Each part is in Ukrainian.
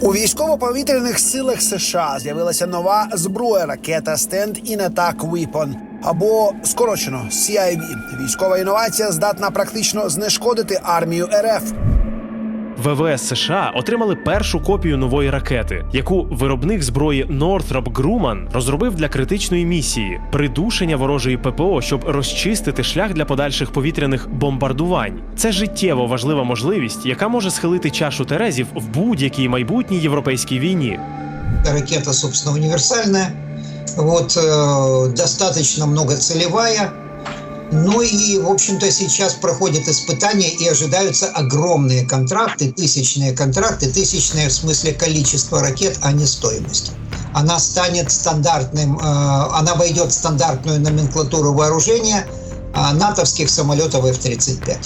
У військово-повітряних силах США з'явилася нова зброя ракета Stand in Attack Weapon, або скорочено CIV. Військова інновація здатна практично знешкодити армію РФ. ВВС США отримали першу копію нової ракети, яку виробник зброї Northrop Grumman розробив для критичної місії придушення ворожої ППО, щоб розчистити шлях для подальших повітряних бомбардувань. Це життєво важлива можливість, яка може схилити чашу Терезів в будь-якій майбутній європейській війні. ракета, собственно, универсальная, вот, э, достаточно многоцелевая. Ну и, в общем-то, сейчас проходят испытания и ожидаются огромные контракты, тысячные контракты, тысячные в смысле количества ракет, а не стоимости. Она станет стандартным, э, она войдет в стандартную номенклатуру вооружения э, натовских самолетов F-35.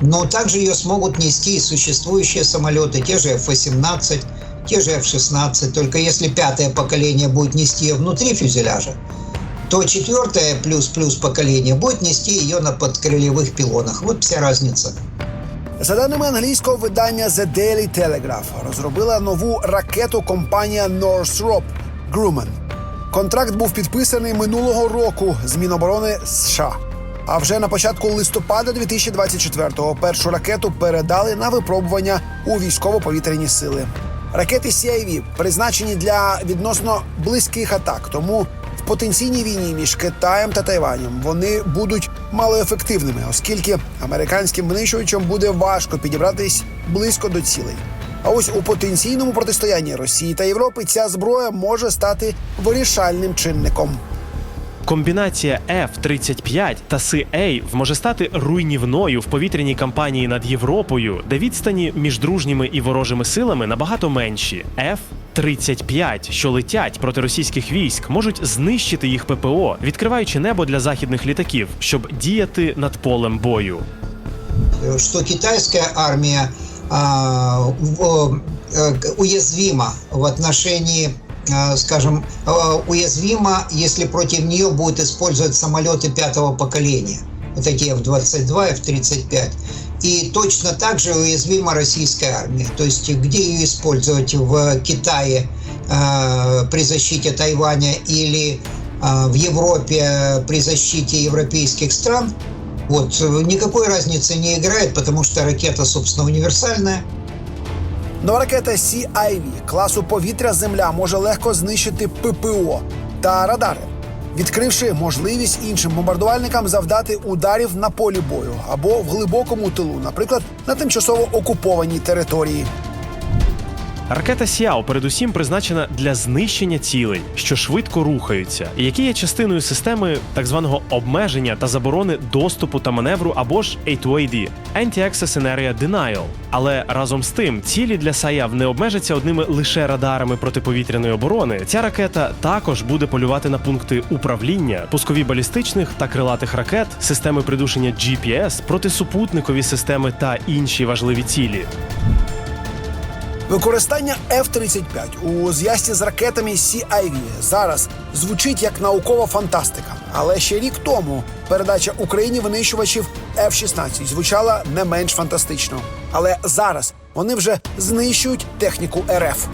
Но также ее смогут нести и существующие самолеты, те же F-18, те же F-16. Только если пятое поколение будет нести ее внутри фюзеляжа, то четвертое плюс-плюс поколение будет нести ее на подкрыльевых пилонах. Вот вся разница. За даними англійського видання The Daily Telegraph, розробила нову ракету компанія Northrop Grumman. Контракт був підписаний минулого року з Міноборони США. А вже на початку листопада 2024-го першу ракету передали на випробування у військово-повітряні сили. Ракети CIV призначені для відносно близьких атак, тому потенційній війні між Китаєм та Тайванем вони будуть малоефективними, оскільки американським винищувачам буде важко підібратись близько до цілей. А ось у потенційному протистоянні Росії та Європи ця зброя може стати вирішальним чинником. Комбінація F-35 та CA може стати руйнівною в повітряній кампанії над Європою, де відстані між дружніми і ворожими силами набагато менші. F-35, що летять проти російських військ, можуть знищити їх ППО, відкриваючи небо для західних літаків, щоб діяти над полем бою. Э, Что китайская армия а, в- э, уязвима в отношении э, скажем, э, уязвима, если против нее будут использовать самолеты пятого поколения. Вот эти F-22, F-35. И точно так же уязвима российская армия. То есть где ее использовать в Китае э, при защите Тайваня или э, в Европе при защите европейских стран, вот, э, никакой разницы не играет, потому что ракета, собственно, универсальная. Нова ракета CIV класу повітря Земля може легко знищити ППО та радари, відкривши можливість іншим бомбардувальникам завдати ударів на полі бою або в глибокому тилу, наприклад, на тимчасово окупованій території. Ракета Сіао передусім призначена для знищення цілей, що швидко рухаються, і які є частиною системи так званого обмеження та заборони доступу та маневру або ж A2AD – Anti-Access Area Denial. Але разом з тим, цілі для САЯВ не обмежаться одними лише радарами протиповітряної оборони. Ця ракета також буде полювати на пункти управління, пускові балістичних та крилатих ракет, системи придушення GPS, протисупутникові системи та інші важливі цілі. Використання F-35 у зв'язці з ракетами CIV зараз звучить як наукова фантастика. Але ще рік тому передача Україні винищувачів F-16 звучала не менш фантастично. Але зараз вони вже знищують техніку РФ.